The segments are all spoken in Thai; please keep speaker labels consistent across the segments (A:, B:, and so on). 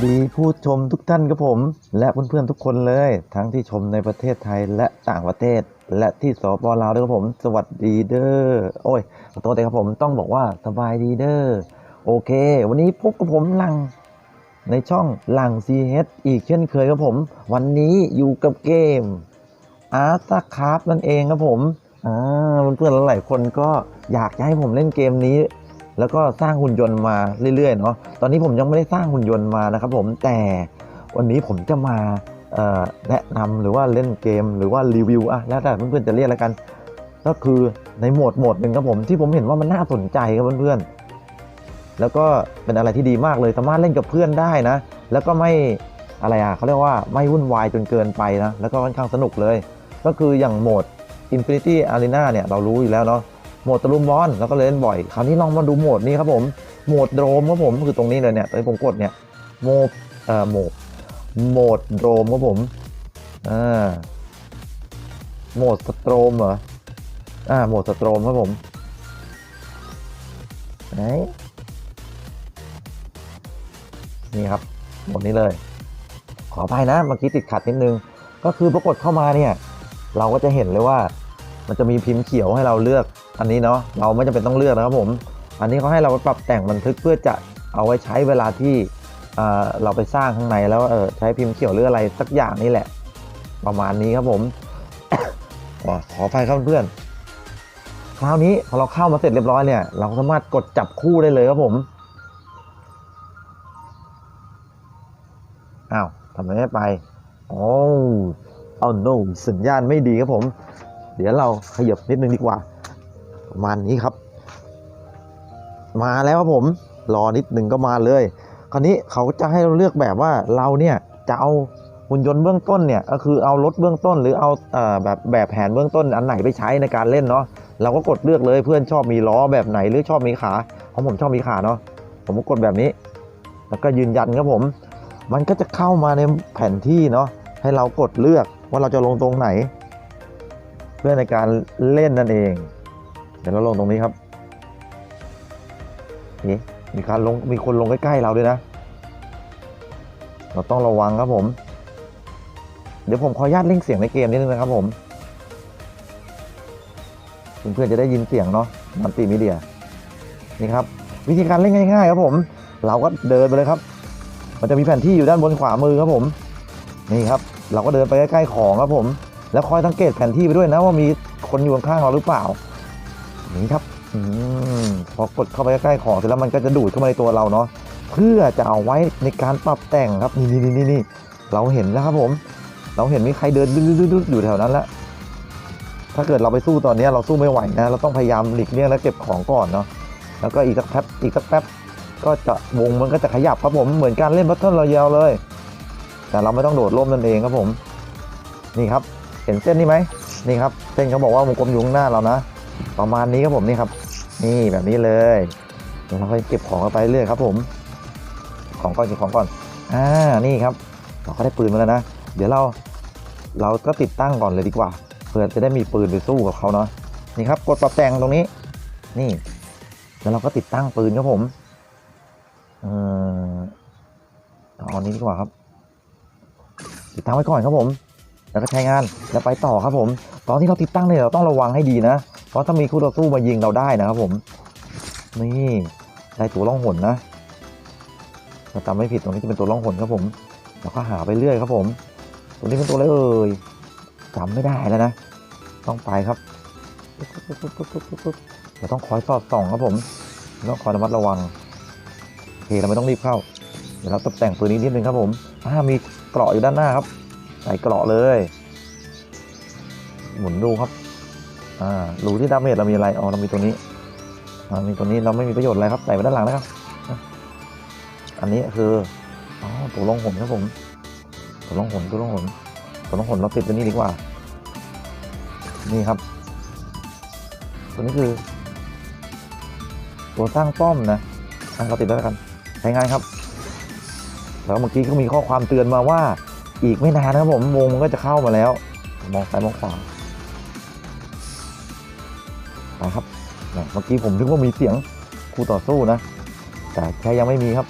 A: สวัสดีผู้ชมทุกท่านครับผม และเพื่อนๆทุกคนเลย ทั้งที่ชมในประเทศไทยและต่างประเทศ และที่สปลาวด้วยครับผม สวัสดีเด้อโอ้ยขอโทษทีครับผมต้องบอกว่าสบายดีเด้อโอเค วันนี้พบกับผมหลังในช่องหลัง CH อีกเช่นเคยครับผม วันนี้อยู่กับเกมอาร์ตคาร์นั่นเองครับผมอ่าเพื่อนๆหลายคนก็อยากให้ผมเล่นเกมนี้ แล้วก็สร้างหุ่นยนต์มาเรื่อยๆเนาะตอนนี้ผมยังไม่ได้สร้างหุ่นยนต์มานะครับผมแต่วันนี้ผมจะมาแนะนำหรือว่าเล่นเกมหรือว่ารีวิวอะแล้วแต่เพื่อนๆจะเรียกแล้วกัน ก็คือในโหมดโหมดหนึ่งครับผมที่ผมเห็นว่ามันน่าสนใจครับเพื่อนๆแล้วก็เป็นอะไรที่ดีมากเลยสามารถเล่นกับเพื่อนได้นะ แล้วก็ไม่อะไรอะเขาเรียกว่าไม่วุ่นวายจนเกินไปนะแล้วก็ค่อนข้างสนุกเลย ก็คืออย่างโหมด Infinity Arena เนี่ยเรารู้อยู่แล้วเนาะ โหมดตะลุมบอลเราก็เล่นบ่อย คราวนี้ลองมาดูโหมดนี้ครับผม โหมดโดมครับผมคือตรงนี้เลยเนี่ยตอนที่ผมกดเนี่ยโหมดเอ่อโหมดโหมดโดมครับผมอ่าโหมดสโตรมเหรออ่าโหมดสโตรมครับผมไหนนี่ครับหมดนี้เลย ขออภัยนะเมื่อกี้ติดขัดนิดนึง ก็คือปรากฏเข้ามาเนี่ย เราก็จะเห็นเลยว่า มันจะมีพิมพ์เขียวให้เราเลือก อันนี้เนาะเราไม่จำเป็นต้องเลือกนะครับผม อันนี้เขาให้เราไปปรับแต่งบันทึกเพื่อจะเอาไว้ใช้เวลาที่เราไปสร้างข้างในแล้วเออใช้พิมพ์เขียวหรืออะไรสักอย่างนี่แหละ ประมาณนี้ครับผมขอขออภัยครับเพื่อนคราวนี้พอเราเข้ามาเสร็จเรียบร้อยเนี่ย เราสามารถกดจับคู่ได้เลยครับผมอ้าวทำไมไม่ไปโอ้เอา no สัญญาณไม่ดีครับผม เดี๋ยวเราขยับนิดนึงดีกว่า มานี้ครับ มาแล้วครับผมรอนิดหนึ่งก็มาเลย คราวนี้เขาจะให้เราเลือกแบบว่าเราเนี่ยจะเอาหุ่นยนต์เบื้องต้นเนี่ยก็คือเอารถเบื้องต้น หรือเอาแบบแบบแผนเบื้องต้นอันไหนไปใช้ในการเล่นเนาะเราก็กดเลือกเลยเพื่อนชอบมีล้อแบบไหนหรือชอบมีขาของผมชอบมีขาเนาะผมก็กดแบบนี้ แล้วก็ยืนยันครับผม มันก็จะเข้ามาในแผนที่เนาะให้เรากดเลือกว่าเราจะลงตรงไหน เพื่อในการเล่นนั่นเอง เดี๋ยวเราลงตรงนี้ครับนี่มีการลงมีคนลงใกล้ๆเราด้วยนะ เราต้องระวังครับผม เดี๋ยวผมขออนุญาตเล่งเสียงในเกมนิดนึงนะครับผมเพื่อนๆจะได้ยินเสียงเนาะมัลติมีเดียนี่ครับ วิธีการเล่นง่าย ๆ ครับผม เราก็เดินไปเลยครับ มันจะมีแผนที่อยู่ด้านบนขวามือครับผม นี่ครับ เราก็เดินไปใกล้ๆของครับผม แล้วคอยสังเกตแผนที่ไปด้วยนะว่ามีคนอยู่ข้างๆเราหรือเปล่า นี่ครับอืมพอกดเข้าไปใกล้ของเสร็จแล้วมันก็จะดูดเข้ามาในตัวเราเนาะเพื่อจะเอาไว้ในการปรับแต่งครับนี่นี่นี่นี่เราเห็นแล้วครับผม เราเห็นมีใครเดินดื้อๆอยู่แถวนั้นแล้วถ้าเกิดเราไปสู้ตอนนี้เราสู้ไม่ไหวนะเราต้องพยายามหลีกเลี่ยงและเก็บของก่อนเนาะแล้วก็อีกสักแป๊บอีกสักแป๊บก็จะวงมันก็จะขยับครับผมเหมือนการเล่นบัตเทิลรอยัลเลย แต่เราไม่ต้องโดดร่มนั่นเองครับผม นี่ครับ เห็นเส้นนี้ไหมนี่ครับ เส้นเขาบอกว่าวงกลมอยู่ข้างหน้าเรานะ ประมาณนี้ครับผมนี่ครับ นี่แบบนี้เลยเดี๋ยวเราค่อยเก็บของกันไปเรื่อยครับ ผม ของก่อนเก็บของก่อนอ่านี่ครับเราก็ได้ปืนมาแล้วนะเดี๋ยวเราเราก็ติดตั้งก่อนเลยดีกว่าเพื่อจะได้มีปืนไปสู้กับเขาเนาะนี่ครับกดปรับแต่งตรงนี้ นี่ แล้วเราก็ติดตั้งปืนครับผมเออเอาอันนี้ดีกว่าครับ ติดตั้งไว้ก่อนครับผม แล้วก็ใช้งานแล้วไปต่อครับผม ตอนที่เราติดตั้งเนี่ยเราต้องระวังให้ดีนะ เพราะถ้ามีคู่ต่อสู้มายิงเราได้นะครับผม นี่ได้ตัวล่องหนนะถ้าจำไม่ผิดตรงนี้จะเป็นตัวล่องหนครับผมเราก็หาไปเรื่อยครับผมตรงนี้เป็นตัวอะไรเอ่ยจำไม่ได้แล้วนะ ต้องไปครับเดี๋ยวต้องคอยสอดส่องครับผมต้องคอยระมัดระวังโอเคเราไม่ต้องรีบเข้า เดี๋ยวเราตกแต่งปืนนี้นิดนึงครับผมอ่ามีเกราะอยู่ด้านหน้าครับ ใส่เกราะเลย หมุนดูครับ อ่ารูที่ดาเมจเรามีอะไรอ๋อเรามีตัวนี้อ่ามีตัวนี้เราไม่มีประโยชน์อะไรครับใส่ไว้ด้านหลังนะครับ อันนี้คืออ๋อตัวลงหนครับผมตัวลงหนตัวลงหนตัวลงหนเราติดตัวนี้ดีกว่า นี่ครับ ตัวนี้คือ ตัวสร้างป้อมนะเราติดไว้แล้วกันใช้งานครับ แล้วเมื่อกี้ก็มีข้อความเตือนมาว่า อีกไม่นานนะครับผมวงมันก็จะเข้ามาแล้ว มองซ้ายมองขวา ไปครับเนี่ยเมื่อกี้ผมนึกว่ามีเสียงคู่ต่อสู้นะ แต่แค่ยังไม่มีครับ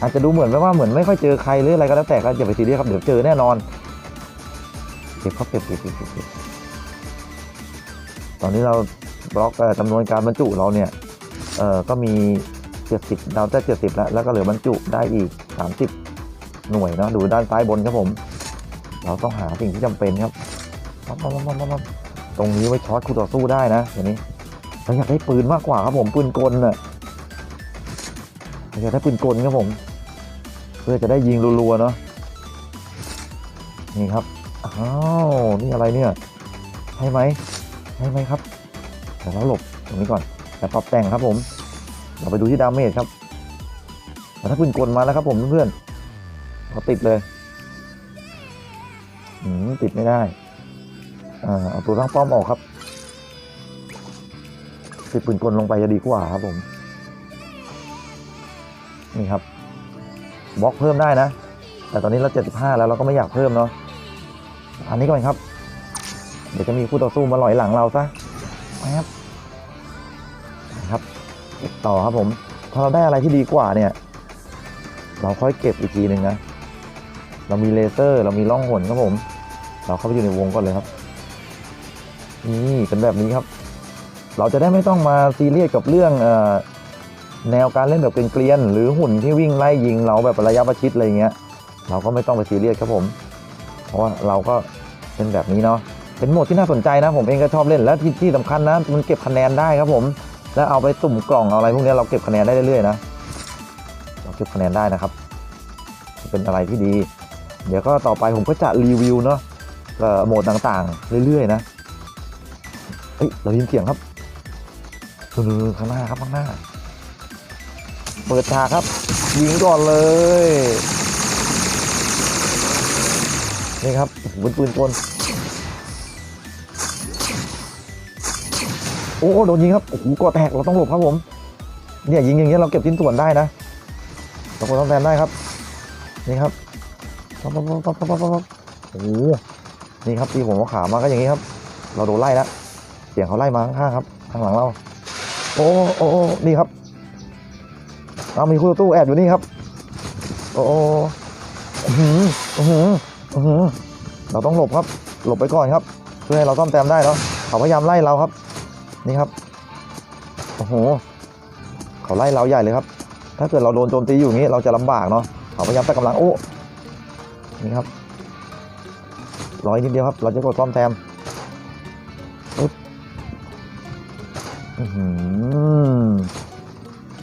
A: อาจจะดูเหมือนว่าเหมือนไม่ค่อยเจอใครหรืออะไรก็แล้วแต่ก็อย่าไปซีเรียสครับเดี๋ยวเจอแน่นอนเก็บครับเก็บเก็บเก็บเก็บเก็บตอนนี้เราบล็อกจำนวนการบรรจุเราเนี่ยเอ่อก็มี 70เราได้70 แล้ว แล้วก็เหลือบรรจุได้อีก 30 หน่วยเนาะดูด้านซ้ายบนครับผม เราต้องหาสิ่งที่จำเป็นครับปั๊บปั๊บปั๊บปั๊บปั๊บ ตรงนี้ไว้ช็อตคู่ต่อสู้ได้นะเดี๋ยวนี้เราอยากได้ปืนมากกว่าครับผมปืนกลน่ะเราอยากได้ปืนกลครับผม เพื่อจะได้ยิงรัวๆเนาะนี่ครับอ้าวนี่อะไรเนี่ยใช่ไหมใช่ไหมครับแต่เราหลบตรงนี้ก่อนแต่ปรับแต่งครับผม เราไปดูที่ดาเมจครับแต่ถ้าปืนกลมาแล้วครับผมเพื่อนๆเราติดเลยอืมติดไม่ได้ เอาตัวตั้งป้อมออกครับติดปืนกลลงไปจะดีกว่าครับผม นี่ครับบล็อกเพิ่มได้นะ แต่ตอนนี้เรา 75 แล้วเราก็ไม่อยากเพิ่มเนาะอันนี้ก่อนครับ เดี๋ยวจะมีคู่ต่อสู้มาหลอยหลังเราซะนะครับนะครับเก็บต่อครับผมพอเราได้อะไรที่ดีกว่าเนี่ย เราค่อยเก็บอีกทีหนึ่งนะ เรามีเลเซอร์ เรามีล่องหนครับผม เราเข้าไปอยู่ในวงก่อนเลยครับ นี่เป็นแบบนี้ครับ เราจะได้ไม่ต้องมาซีเรียสกับเรื่องอแนวการเล่นแบบเกลียนๆหรือหุ่นที่วิ่งไล่ยิงเราแบบระยะประชิดอะไรเงี้ย เราก็ไม่ต้องไปซีเรียสครับผม เพราะว่าเราก็เป็นแบบนี้เนาะเป็นโหมดที่น่าสนใจนะผมเองก็ชอบเล่นและที่ที่สำคัญนะมันเก็บคะแนนได้ครับผม แล้วเอาไปสุ่มกล่องอะไรพวกนี้เราเก็บคะแนนได้เรื่อยๆนะเราเก็บคะแนนได้นะครับ เป็นอะไรที่ดี เดี๋ยวก็ต่อไปผมก็จะรีวิวเนาะโหมดต่างๆ เรื่อยๆนะ ฮ้ยเรายินเสียงครับดูๆข้างหน้าครับข้างหน้า เปิดฉากครับยิงก่อนเลยนี่ครับปืนปืนกลโอ้โดนยิงครับโอ้โหกอแตกเราต้องหลบครับผม เนี่ยยิงอย่างเงี้ยเราเก็บชิ้นส่วนได้นะเราก็ต้องแทนได้ครับ นี่ครับปั๊บปั๊บปั๊บปั๊บปั๊บโอ้โหนี่ครับตีผมว่าขามาก็อย่างนี้ครับ เราโดนไล่แล้ว เสียงเขาไล่มาข้างๆครับข้างหลังเรา โอ้โอ้นี่ครับเอามีคู่ตู้แอบอยู่นี่ครับ โอ้โหอื้อหือหือเราต้องหลบครับ หลบไปก่อนครับ เพื่อให้เราซ่อมแซมได้เนาะเขาพยายามไล่เราครับ นี่ครับโอ้โหเขาไล่เราใหญ่เลยครับ ถ้าเกิดเราโดนโจมตีอยู่อย่างนี้ เราจะลำบากเนาะเขาพยายามตัดกำลังโอ้นี่ครับร้อยนิดเดียวครับ เราจะกดซ่อมแซม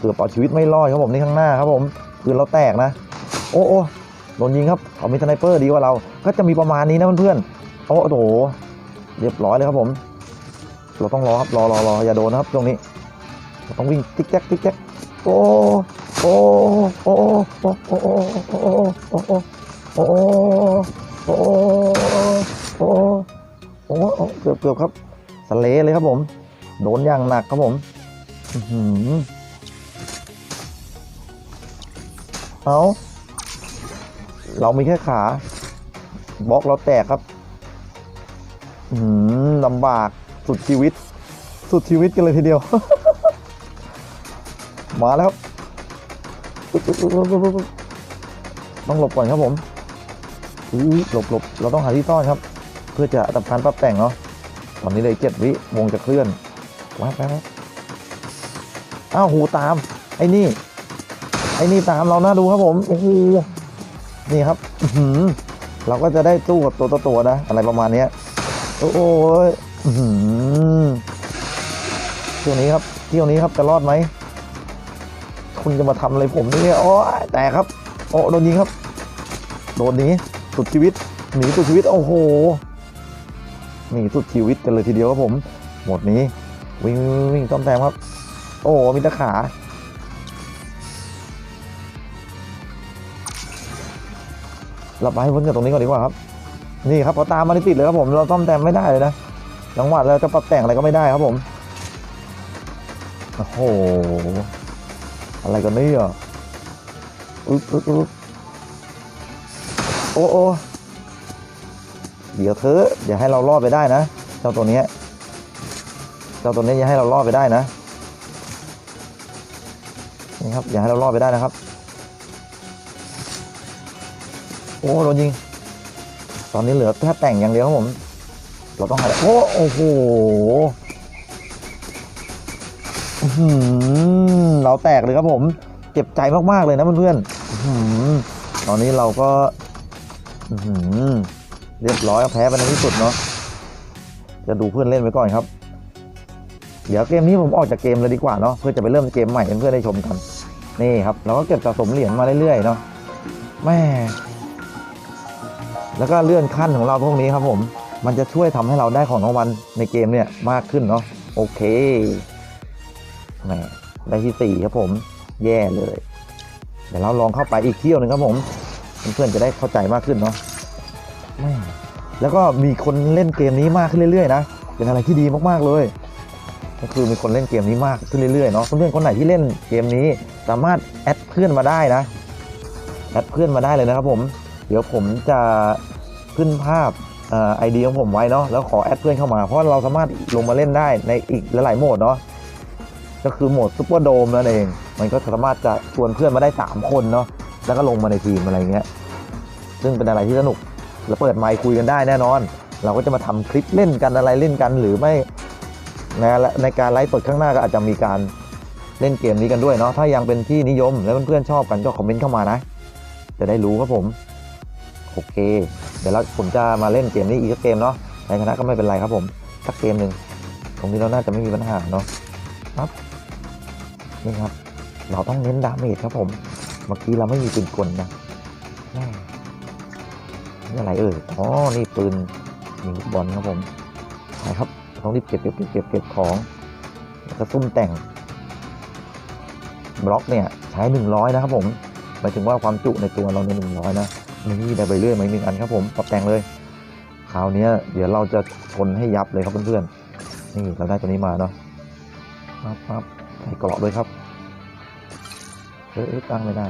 A: เกือบเอาชีวิตไม่รอดครับผมนี่ข้างหน้าครับผมปืนเราแตกนะ โอ้โอ้โดนยิงครับเขามีสไนเปอร์ดีกว่าเรา ก็จะมีประมาณนี้นะเพื่อนๆโอ้โหเรียบร้อยเลยครับผม เราต้องรอครับรอรอรออย่าโดนนะครับตรงนี้เราต้องวิ่งติ๊กแจ๊กติ๊กแจ๊กโอ้โอ้โอ้โอ้โอ้โอ้โอ้โอ้โอ้โอ้โอ้โอ้โอ้เกือบเกือบครับสเลเลยครับผม โดนอย่างหนักครับผม อื้ เอาเรามีแค่ขาบล็อกเราแตกครับอืมลำบากสุดชีวิต สุดชีวิตกันเลยทีเดียว มาแล้วครับต้องหลบก่อนครับผมอุ๊ยหลบหลบเราต้องหาที่ซ่อนครับ เพื่อจะทำการปรับแต่งเนาะตอนนี้เลยเจ็ดวิวงจะเคลื่อนว้าไปแล้วอ้าวหูตาม ไอ้นี่ อ้นี่ตามเรานะดูครับผมโอ้โหนี่ครับอืเราก็จะได้สู้กับตัวตัวนะ อะไรประมาณเนี้ยโอ้โหเที่ยวนี้ครับเที่ยวนี้ครับจะรอดไหมคุณจะมาทำอะไรผมเนี่ยโอ้ยแต่ครับ โอ้โดนยิงครับ โดนนี้สุดชีวิตหนีสุดชีวิตโอ้โหหนีสุดชีวิตกันเลยทีเดียวครับผม หมดนี้ วิ่งวิ่งต้อมแซมครับ โอ้มีตะขา เราไปให้พ้นจากตรงนี้ก่อนดีกว่าครับ นี่ครับพอตามมาติดเลยครับผม เราซ่อมแซมไม่ได้เลยนะจังหวะเราจะปรับแต่งอะไรก็ไม่ได้ครับผม โอ้โห อะไรกันนี่ยอึ๊บอึ๊บอึ๊บโอ้โอ้เดี๋ยวเธอะอย่าให้เรารอดไปได้นะ เจ้าตัวนี้ เจ้าตัวนี้อย่าให้เรารอดไปได้นะ นี่ครับ อย่าให้เรารอดไปได้นะครับ โอ้โดนยิง ตอนนี้เหลือแค่แต่งอย่างเดียวครับผม เราต้องหาโอ้โอ้โหอื้อหือเราแตกเลยครับผม เจ็บใจมากๆเลยนะเพื่อนๆตอนนี้เราก็เรียบร้อยแพ้ไปในที่สุดเนาะ จะดูเพื่อนเล่นไว้ก่อนครับ เดี๋ยวเกมนี้ผมออกจากเกมเลยดีกว่าเนาะเพื่อจะไปเริ่มเกมใหม่เพื่อนได้ชมกัน นี่ครับ เราก็เก็บสะสมเหรียญมาเรื่อยๆเนาะแม่ แล้วก็เลื่อนขั้นของเราพวกนี้ครับผม มันจะช่วยทำให้เราได้ของรางวัลในเกมเนี่ยมากขึ้นเนาะโอเคแหมได้ที่สี่ครับผม แย่เลย เดี๋ยวเราลองเข้าไปอีกเที่ยวหนึ่งครับผม เพื่อนๆจะได้เข้าใจมากขึ้นเนาะแม่แล้วก็มีคนเล่นเกมนี้มากขึ้นเรื่อยๆนะเป็นอะไรที่ดีมากๆเลย ก็คือมีคนเล่นเกมนี้มากขึ้นเรื่อยๆเนาะเพื่อนๆคนไหนที่เล่นเกมนี้สามารถแอดเพื่อนมาได้นะแอดเพื่อนมาได้เลยนะครับผม เดี๋ยวผมจะขึ้นภาพไอเดียของผมไว้เนาะแล้วขอแอดเพื่อนเข้ามา เพราะเราสามารถลงมาเล่นได้ในอีกหลายๆโหมดเนาะก็คือโหมดซุปเปอร์โดมนั่นเอง มันก็สามารถจะชวนเพื่อนมาได้ 3 คนเนาะแล้วก็ลงมาในทีมอะไรเงี้ยซึ่งเป็นอะไรที่สนุกแล้วเปิดไมค์คุยกันได้แน่นอน เราก็จะมาทำคลิปเล่นกันอะไรเล่นกันหรือไม่ในในการไลฟ์สดข้างหน้าก็อาจจะมีการเล่นเกมนี้กันด้วยเนาะถ้ายังเป็นที่นิยมและเพื่อนๆชอบกันก็คอมเมนต์เข้ามานะ จะได้รู้ครับผม โอเค เดี๋ยวเราผมจะมาเล่นเกมนี้อีกเกมเนาะใครชนะก็ไม่เป็นไรครับผม สักเกมหนึ่งตรงนี้เราน่าจะไม่มีปัญหาเนาะครับนี่ครับ เราต้องเน้นดาเมจครับผม เมื่อกี้เราไม่มีปืนกลนะแม่นี่อะไรเอ่ยอ๋อ นี่ปืนยิงลูกบอลครับผมไปครับ ต้องรีบเก็บเก็บเก็บเก็บเก็บของแล้วก็ซุ่มแต่ง บล็อกเนี่ย ใช้หนึ่งร้อยนะครับผมหมายถึงว่าความจุในตัวเราในหนึ่งร้อยนะ นี่ได้ไปเรื่อยมาอีกหนึ่งอันครับผมปรับแต่งเลยคราวนี้เดี๋ยวเราจะชนให้ยับเลยครับเพื่อนๆนี่เราได้ตัวนี้มาเนาะปั๊บปั๊บใส่เกราะด้วยครับเออเออตั้งไม่ได้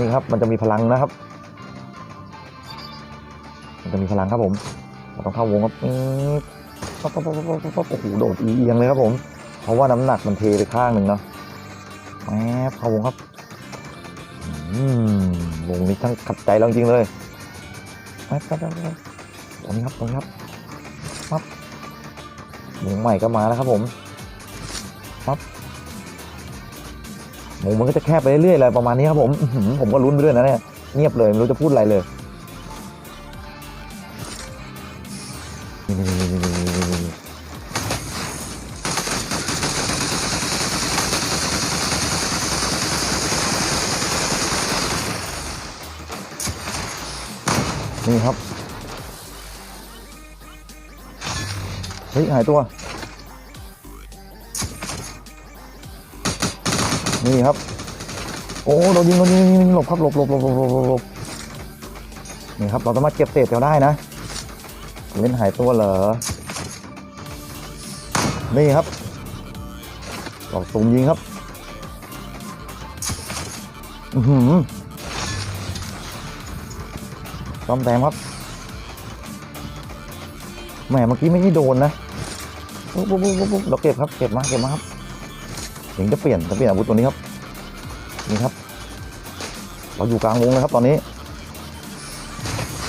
A: นี่ครับ มันจะมีพลังนะครับ มันจะมีพลังครับผมเราต้องเข้าวงครับอืมปั๊บปั๊บปั๊บปั๊บปั๊บปั๊บโอ้โหโดดเอียงเลยครับผม เพราะว่าน้ำหนักมันเทไปข้างหนึ่งเนาะแหมเข้าวงครับอืมวงนี้ทั้งขัดใจเราจริงเลยปั๊บปั๊บปั๊บปั๊บตรงนี้ครับตรงนี้ครับปั๊บวงใหม่ก็มาแล้วครับผมปั๊บ วงมันก็จะแคบไปเรื่อยๆเลยประมาณนี้ครับผมผมก็ลุ้นไปด้วยนะเนี่ยเงียบเลยไม่รู้จะพูดอะไรเลยนี่ครับ เฮ้ย หายตัว นี่ครับ โอ้โดนยิงโดนยิงหลบครับหลบหลบหลบหลบหลบนี่ครับ เราสามารถเก็บเศษเขาได้นะเล่นหายตัวเหรอ นี่ครับหลอกสุ่มยิงครับ อือหือซ้อมแซมครับ แหมเมื่อกี้ไม่ได้โดนนะปุ๊บปุ๊บปุ๊บปุ๊บเราเก็บครับ เก็บมา เก็บมาครับ ถึงจะเปลี่ยนจะเปลี่ยนอาวุธตัวนี้ครับนี่ครับ เราอยู่กลางวงเลยครับตอนนี้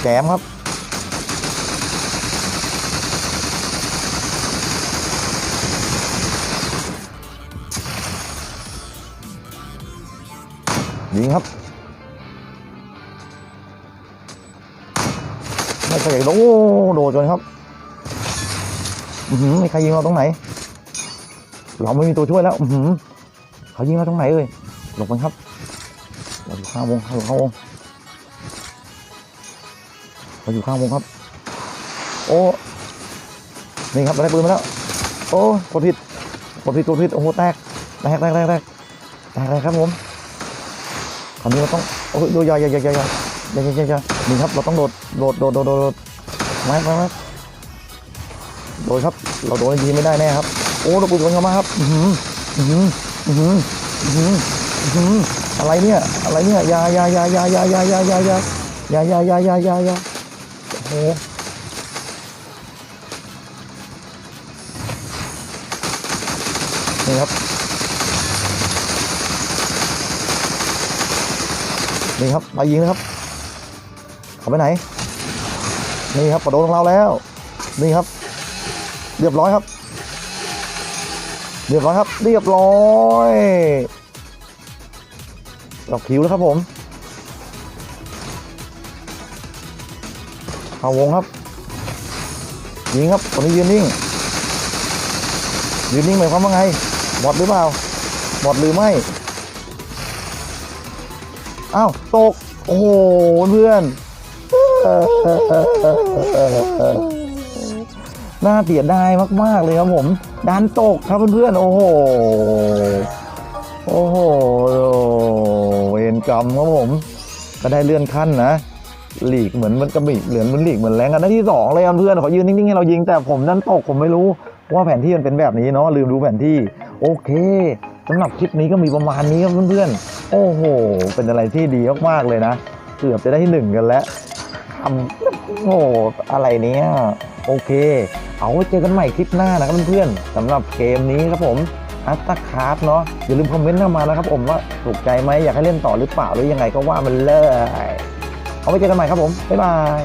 A: แจมครับยิงครับ ไม่ใช่โอ้โดดจนครับอือหือไม่ใครยิงเราตรงไหน เราไม่มีตัวช่วยแล้วอืเขายิงเราตรงไหนเอ่ยหลบมันครับเราอยู่ข้างวงเราอยู่ข้างวงเราอยู่ข้างวงครับ โอ้นี่ครับเราได้ปืนมาแล้ว โอ้กดผิดกดผิดกดผิดโอ้โหแตกแตกแตกแตกแตกแตกเลยครับผมคราวนี้เราต้องโอ้ยโยยยยยยยยยยยนี่ครับเราต้องโดดโดดโดดโดดโดดโดดมามามาโดดครับ เราโดดยิงไม่ได้แน่ครับ โอ้เราปืนมันเข้ามาครับอือหืออือหืออือหืออือหืออือหืออะไรเนี่ย อะไรเนี่ยยายายายายายายายายายายายายายายาโอ้โหนี่ครับนี่ครับไปยิงนะครับเขาไปไหน นี่ครับประโดนของเราแล้ว นี่ครับ เรียบร้อยครับ เรียบร้อยครับ เรียบร้อยดอกคิวแล้วครับผมเข้าวงครับยิงครับตอนนี้ยืนนิ่งยืนนิ่งหมายความว่าไงบอดหรือเปล่าบอดหรือไม่อ้าวตก โอ้โหเพื่อน น่าเสียดายมาก ๆ เลยครับผมดันตกครับเพื่อนๆโอ้โหโอ้โหเวรกรรมครับผม ก็ได้เลื่อนขั้นนะหลีกเหมือนมันกระบี่เหลือนมันหลีกเหมือนแรงกันได้ที่สองเลยครับเพื่อนขอยืนนิ่งๆให้เรายิงแต่ผมดันตกผมไม่รู้ว่าแผนที่มันเป็นแบบนี้เนาะลืมดูแผนที่ โอเคสำหรับคลิปนี้ก็มีประมาณนี้ครับเพื่อนๆ โอ้โห เป็นอะไรที่ดีมากๆเลยนะ เกือบจะได้ที่หนึ่งกันแล้วทำโอ้โหอะไรเนี้ยโอเค เอาไว้เจอกันใหม่คลิปหน้านะครับเพื่อนๆสำหรับเกมนี้ครับผมอัตตาคาร์ดเนาะอย่าลืมคอมเมนต์เข้ามานะครับผมว่าถูกใจไหมอยากให้เล่นต่อหรือเปล่าหรือยังไงก็ว่ามันเลย เอาไว้เจอกันใหม่ครับผม บ๊ายบาย